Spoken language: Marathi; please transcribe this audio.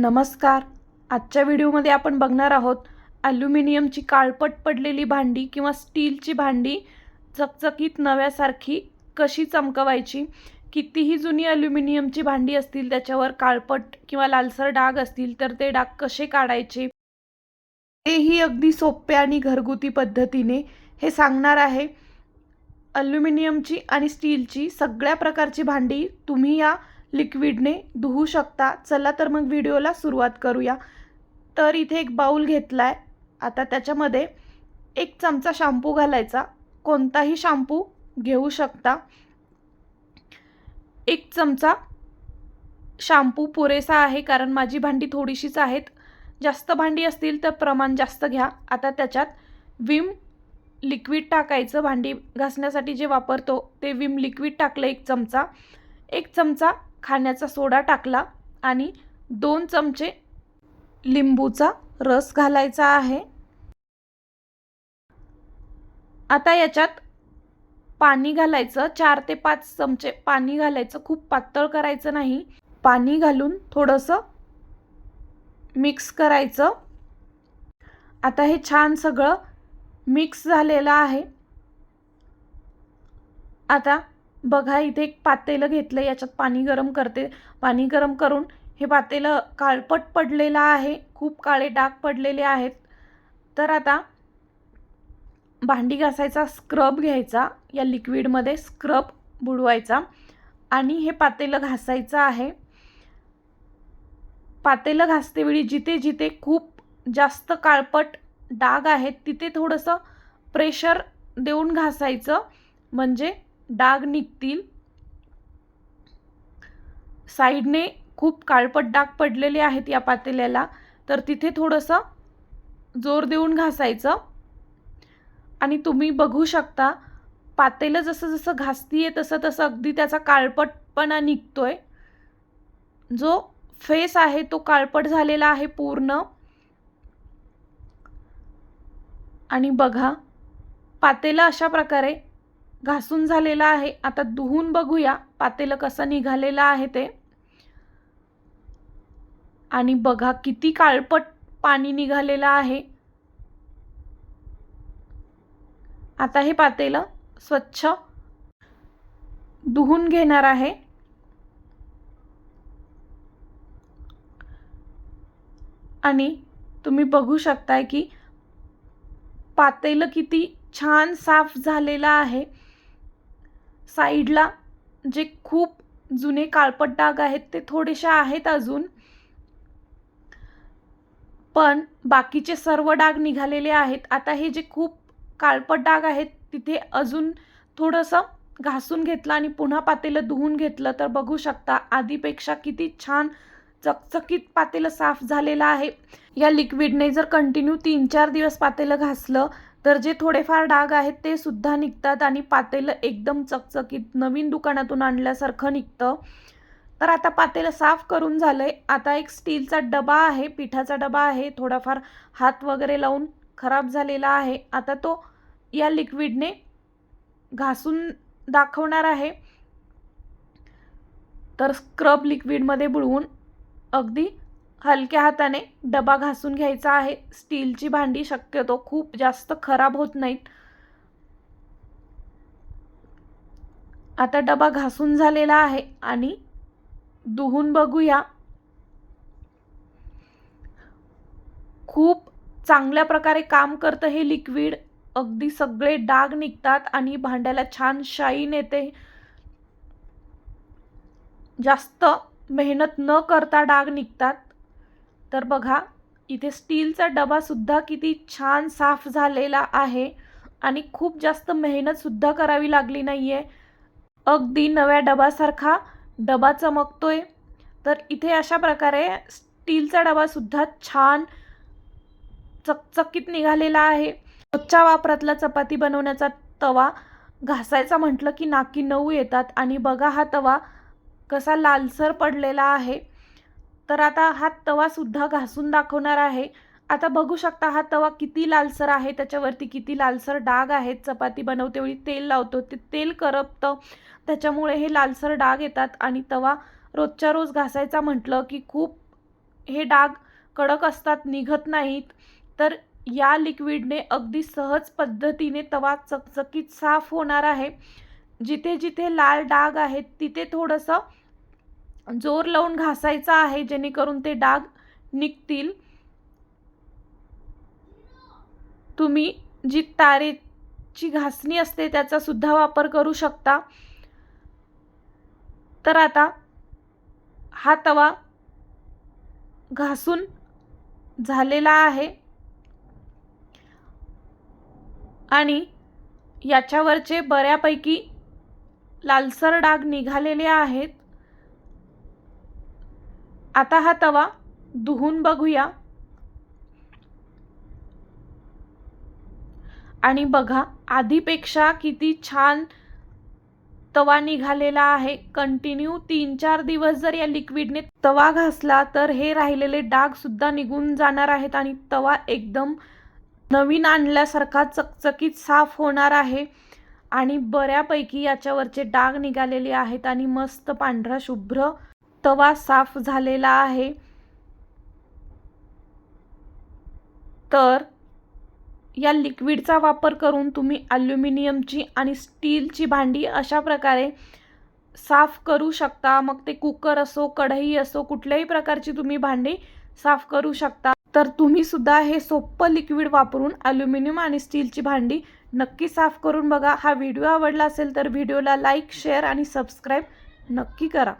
नमस्कार. आजच्या व्हिडिओमध्ये आपण बघणार आहोत ॲल्युमिनियमची काळपट पडलेली भांडी किंवा स्टीलची भांडी चकचकीत नव्यासारखी कशी चमकवायची? कितीही जुनी ॲल्युमिनियमची भांडी असतील त्याच्यावर काळपट किंवा लालसर डाग असतील तर ते डाग कसे काढायचे? तेही अगदी सोप्या आणि घरगुती पद्धतीने हे सांगणार आहे. ॲल्युमिनियमची आणि स्टीलची सगळ्या प्रकारची भांडी तुम्ही या लिक्विडने धुवू शकता. चला तर मग व्हिडिओला सुरुवात करूया. तर इथे एक बाऊल घेतला आहे आता त्याच्यामध्ये एक चमचा शॅम्पू घालायचा. कोणताही शॅम्पू घेऊ शकता. एक चमचा शॅम्पू पुरेसा आहे कारण माझी भांडी थोडीशीच आहेत. जास्त भांडी असतील तर प्रमाण जास्त घ्या. आता त्याच्यात विम लिक्विड टाकायचं. भांडी घासण्यासाठी जे वापरतो ते विम लिक्विड टाकलं एक चमचा. एक चमचा खाण्याचा सोडा टाकला आणि दोन चमचे लिंबूचा रस घालायचा आहे. आता याच्यात पाणी घालायचं चार ते पाच चमचे पाणी घालायचं खूप पातळ करायचं नाही. पाणी घालून थोडंसं मिक्स करायचं. आता हे छान सगळं मिक्स झालेलं आहे. आता बघा इथे एक पातेलं घेतलं याच्यात पाणी गरम करते. पाणी गरम करून हे पातेलं काळपट पडलेलं आहे खूप काळे डाग पडलेले आहेत. तर आता भांडी घासायचा स्क्रब घ्यायचा या लिक्विडमध्ये स्क्रब बुडवायचा आणि हे पातेलं घासायचं आहे. पातेलं घासतेवेळी जिथे जिथे खूप जास्त काळपट डाग आहेत तिथे थोडंसं प्रेशर देऊन घासायचं. म्हणजे डाग निघतील. साईडने खूप काळपट डाग पडलेले आहेत या पातेल्याला. तर तिथे थोडंसं जोर देऊन घासायचं. आणि तुम्ही बघू शकता पातेलं जसं जसं घासतीये तसं तसं अगदी त्याचा काळपटपणा निघतोय. जो फेस आहे तो काळपट झालेला आहे पूर्ण. आणि बघा पातेलं अशा प्रकारे घासून झालेलं आहे. आता धुवून बघूया पातेलं कसं निघालेलं आहे ते. आणि बघा किती काळपट पाणी निघालेलं आहे. आता हे पातेलं स्वच्छ धुवून घेणार आहे. आणि तुम्ही बघू शकताय की पातेलं किती छान साफ झालेलं आहे. साईडला जे खूप जुने काळपट डाग आहेत ते थोडेशा आहेत अजून. पण बाकीचे सर्व डाग निघालेले आहेत. आता हे जे खूप काळपट डाग आहेत तिथे अजून थोडंसं घासून घेतलं आणि पुन्हा पातेलं धुवून घेतलं तर बघू शकता आधीपेक्षा किती छान चकचकीत पातेलं साफ झालेलं आहे. या लिक्विडने जर कंटिन्यू तीन चार दिवस पातेलं घासलं तर जे थोडेफार डाग आहेत ते सुद्धा निघतात आणि पातेलं एकदम चकचकीत नवीन दुकानातून आणल्यासारखं निघतं. तर आता पातेलं साफ करून झालं आहे आता एक स्टीलचा डबा आहे पिठाचा डबा आहे. थोडाफार हात वगैरे लावून खराब झालेला आहे. आता तो या लिक्विडने घासून दाखवणार आहे. तर स्क्रब लिक्विडमध्ये बुडवून अगदी हलक्या हाताने डबा घासून घ्यायचा आहे. स्टीलची भांडी शक्यतो खूप जास्त खराब होत नाहीत. आता डबा घासून झालेला आहे आणि दुहून बघूया. खूप चांगल्या प्रकारे काम करतं हे लिक्विड. अगदी सगळे डाग निघतात आणि भांड्याला छान शाईन येते. जास्त मेहनत न करता डाग निघतात. तर बघा इथे स्टीलचा डबासुद्धा किती छान साफ झालेला आहे आणि खूप जास्त मेहनतसुद्धा करावी लागली नाही आहे अगदी नव्या डबासारखा डबा चमकतोय. तर इथे अशा प्रकारे स्टीलचा डबासुद्धा छान चकचकीत निघालेला आहे. रोजच्या वापरातला चपाती बनवण्याचा तवा घासायचा म्हटलं की नाकी नऊ येतात आणि बघा हा तवा कसा लालसर पडलेला आहे. तर आता हा तवासुद्धा घासून दाखवणार आहे. आता बघू शकता हा तवा किती लालसर आहे त्याच्यावरती किती लालसर डाग आहेत. चपाती बनवतेवेळी तेल लावतो ते तेल करपतं. त्याच्यामुळे हे लालसर डाग येतात आणि तवा रोजच्या रोज घासायचा म्हटलं की खूप हे डाग कडक असतात निघत नाहीत. तर या लिक्विडने अगदी सहज पद्धतीने तवा चकचकीत साफ होणार आहे. जिथे जिथे लाल डाग आहेत तिथे थोडंसं जोर लावून घासायचा आहे जेणेकरून ते डाग निघतील. तुम्ही जी तारेची घासणी असते त्याचा सुद्धा वापर करू शकता. तर आता हा तवा घासून झालेला आहे. आणि याच्यावरचे बऱ्यापैकी लालसर डाग निघालेले आहेत. आता हा तवा धुवून बघूया. आणि बघा आधीपेक्षा किती छान तवा निघालेला आहे. कंटिन्यू तीन चार दिवस जर या लिक्विडने तवा घासला तर हे राहिलेले डाग सुद्धा निघून जाणार आहेत आणि तवा एकदम नवीन आणल्यासारखा चकचकीत साफ होणार आहे. आणि बऱ्यापैकी याच्यावरचे डाग निघालेले आहेत आणि मस्त पांढरा शुभ्र तवा साफ झालेला आहे. तर या लिक्विडचा वापर करून तुम्ही ॲल्युमिनियमची आणि स्टीलची भांडी अशा प्रकारे साफ करू शकता. मग ते कुकर असो कढई असो कुठल्याही प्रकारची तुम्ही भांडी साफ करू शकता. तर तुम्ही सुद्धा हे सोपं लिक्विड वापरून ॲल्युमिनियम आणि स्टीलची भांडी नक्की साफ करून बघा. हा व्हिडिओ आवडला असेल तर व्हिडिओला लाईक शेअर आणि सबस्क्राईब नक्की करा.